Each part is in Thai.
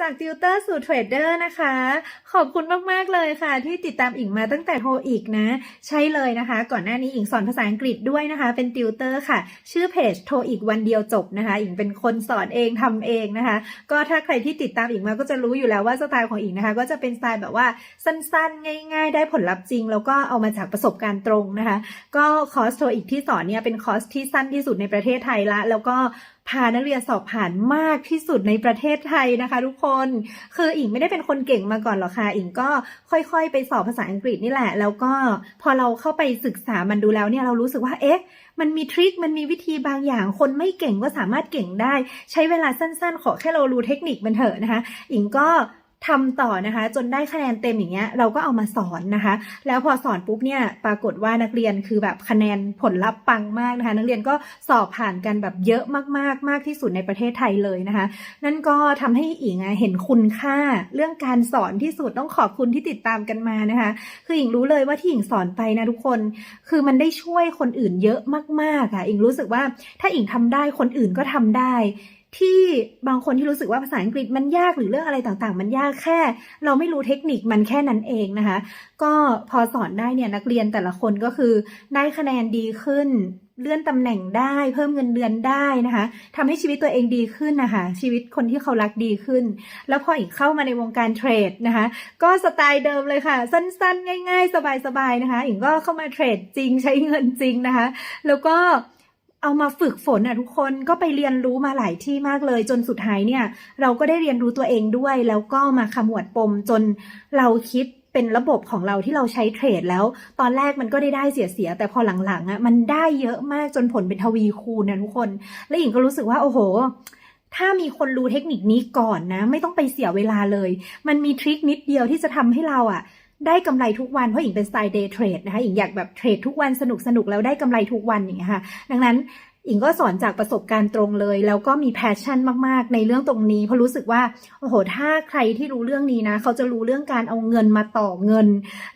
จากติวเตอร์สู่เทรดเดอร์นะคะ ขอบคุณมาก ๆ เลยค่ะ ที่ติดตามอิงมาตั้งแต่โทรอีกนะ ใช่เลยนะคะ ก่อนหน้านี้อิงสอนภาษาอังกฤษด้วยนะคะ เป็นติวเตอร์ค่ะ ชื่อเพจโทรอีกวันเดียวจบนะคะ อิงเป็นคนสอนเองทำเองนะคะ ก็ถ้าใครที่ติดตามอิงมาก็จะรู้อยู่แล้วว่าสไตล์ของอิงนะคะ ก็จะเป็นสไตล์แบบว่าสั้นๆ ง่าย ๆ ได้ผลลัพธ์จริง แล้วก็เอามาจากประสบการณ์ตรงนะคะ ก็คอร์สโทรอีกที่สอนเนี่ยเป็นคอร์สที่สั้นที่สุดในประเทศไทยละ แล้วก็ พานักเรียนสอบผ่านมากที่สุดในประเทศไทยนะคะ ทุกคนคืออิงไม่ได้เป็นคนเก่งมาก่อนหรอกค่ะอิงก็ค่อยๆ ไปสอบภาษาอังกฤษนี่แหละ แล้วก็พอเราเข้าไปศึกษามันดูแล้วเนี่ยเรารู้สึกว่าเอ๊ะมันมีทริค มันมีวิธีบางอย่าง คนไม่เก่งก็สามารถเก่งได้ ใช้เวลาสั้นๆ ขอแค่เรารู้เทคนิคมันเถอะนะคะ อิงก็ ทำต่อนะคะ จนได้คะแนนเต็มอย่างเงี้ยเราก็เอามาสอนนะคะ แล้วพอสอนปุ๊บเนี่ยปรากฏว่านักเรียนคือแบบคะแนนผลลัพธ์ปังมากนะคะ นักเรียนก็สอบผ่านกันแบบเยอะมากๆมากที่สุดในประเทศไทยเลยนะคะ นั่นก็ทำให้อิงอะเห็นคุณค่าเรื่องการสอนที่สุดต้องขอบคุณที่ติดตามกันมานะคะ คืออิงรู้เลยว่าที่อิงสอนไปนะทุกคน คือมันได้ช่วยคนอื่นเยอะมากๆค่ะอิงรู้สึกว่าถ้าอิงทำได้คนอื่นก็ทำได้ ที่บางคนที่รู้สึกว่าภาษาอังกฤษมันยากหรือเรื่องอะไรต่างๆ มันยากแค่ เราไม่รู้เทคนิคมันแค่นั้นเองนะคะ ก็พอสอนได้เนี่ยนักเรียนแต่ละคนก็คือได้คะแนนดีขึ้น เลื่อนตำแหน่งได้เพิ่มเงินเดือนได้นะคะทำให้ชีวิตตัวเองดีขึ้นนะคะชีวิตคนที่เขารักดีขึ้น แล้วพออีกเข้ามาในวงการเทรดนะคะก็สไตล์เดิมเลยค่ะ สั้นๆ ง่าย ๆ สบายๆนะคะอิงก็เข้ามาเทรดจริงใช้เงินจริงนะคะ แล้วก็ เอามาฝึกฝนอะทุกคนก็ไปเรียนรู้มาหลายที่มากเลย จนสุดท้ายเนี่ย เราก็ได้เรียนรู้ตัวเองด้วย แล้วก็มาขมวดปมจนเราคิดเป็นระบบของเราที่เราใช้เทรดแล้ว ตอนแรกมันก็ได้ได้เสียเสีย แต่พอหลังๆอะมันได้เยอะมากจนผลเป็นทวีคูณนะทุกคน และอิงก็รู้สึกว่าโอ้โห ถ้ามีคนรู้เทคนิคนี้ก่อนนะ ไม่ต้องไปเสียเวลาเลย มันมีทริคนิดเดียวที่จะทำให้เราอะ ได้กำไรทุกวันเพราะอิงเป็นสไตล์เดย์เทรดนะคะอิงอยากแบบเทรดทุกวันสนุกสนุกแล้วได้กำไรทุกวันอย่างเงี้ยค่ะ ดังนั้นอิงก็สอนจากประสบการณ์ตรงเลย แล้วก็มีแพชชั่นมากๆ ในเรื่องตรงนี้เพราะรู้สึกว่าโอ้โหถ้าใครที่รู้เรื่องนี้นะ เขาจะรู้เรื่องการเอาเงินมาต่อเงิน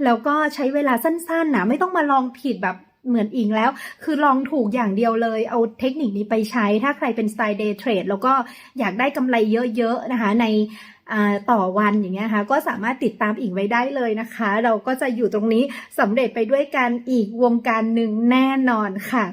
แล้วก็ใช้เวลาสั้นๆนะไม่ต้องมาลองผิดแบบเหมือนอิงแล้ว คือลองถูกอย่างเดียวเลย เอาเทคนิคนี้ไปใช้ ถ้าใครเป็นสไตล์เดย์เทรดแล้วก็อยากได้กำไรเยอะๆนะคะใน ต่อวันอย่างเงี้ยค่ะก็สามารถติดตามอิงไว้ได้เลยนะคะ เราก็จะอยู่ตรงนี้สำเร็จไปด้วยกันอีกวงการหนึ่งแน่นอนค่ะ